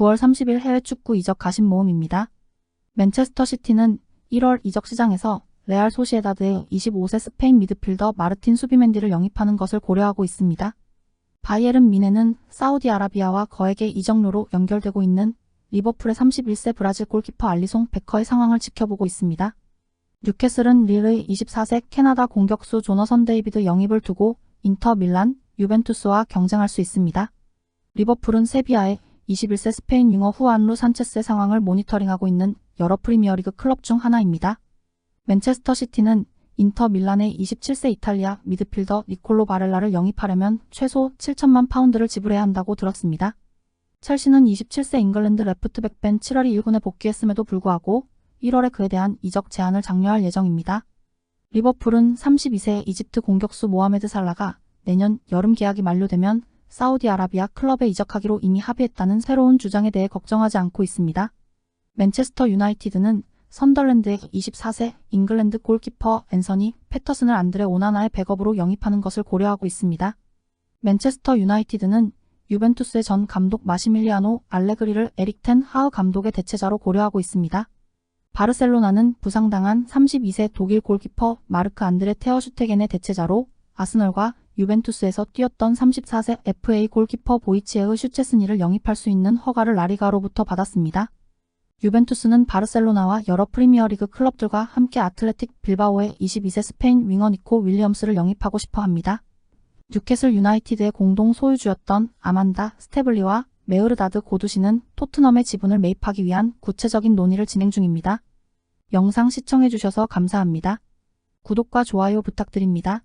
9월 30일 해외 축구 이적 가심 모음입니다. 맨체스터 시티는 1월 이적 시장에서 레알 소시에다드의 25세 스페인 미드필더 마르틴 수비맨디를 영입하는 것을 고려하고 있습니다. 바이에른 미네는 사우디아라비아와 거액의 이적료로 연결되고 있는 리버풀의 31세 브라질 골키퍼 알리송 베커의 상황을 지켜보고 있습니다. 뉴캐슬은 릴의 24세 캐나다 공격수 조너선 데이비드 영입을 두고 인터 밀란, 유벤투스와 경쟁할 수 있습니다. 리버풀은 세비야의 21세 스페인 윙어 후안루 산체스의 상황을 모니터링하고 있는 여러 프리미어리그 클럽 중 하나입니다. 맨체스터 시티는 인터 밀란의 27세 이탈리아 미드필더 니콜로 바렐라를 영입하려면 최소 7천만 파운드를 지불해야 한다고 들었습니다. 첼시는 27세 잉글랜드 레프트백 벤 7월이 1군에 복귀했음에도 불구하고 1월에 그에 대한 이적 제한을 장려할 예정입니다. 리버풀은 32세 이집트 공격수 모하메드 살라가 내년 여름 계약이 만료되면 사우디아라비아 클럽에 이적하기로 이미 합의했다는 새로운 주장에 대해 걱정하지 않고 있습니다. 맨체스터 유나이티드는 선덜랜드의 24세 잉글랜드 골키퍼 앤서니 패터슨을 안드레 오나나의 백업으로 영입하는 것을 고려하고 있습니다. 맨체스터 유나이티드는 유벤투스의 전 감독 마시밀리아노 알레그리를 에릭 텐 하우 감독의 대체자로 고려하고 있습니다. 바르셀로나는 부상당한 32세 독일 골키퍼 마르크 안드레 테어슈테겐의 대체자로 아스널과 유벤투스에서 뛰었던 34세 FA 골키퍼 보이치에의 슈체스니를 영입할 수 있는 허가를 라리가로부터 받았습니다. 유벤투스는 바르셀로나와 여러 프리미어리그 클럽들과 함께 아틀레틱 빌바오의 22세 스페인 윙어 니코 윌리엄스를 영입하고 싶어 합니다. 뉴캐슬 유나이티드의 공동 소유주였던 아만다 스테블리와 메으르다드 고두시는 토트넘의 지분을 매입하기 위한 구체적인 논의를 진행 중입니다. 영상 시청해주셔서 감사합니다. 구독과 좋아요 부탁드립니다.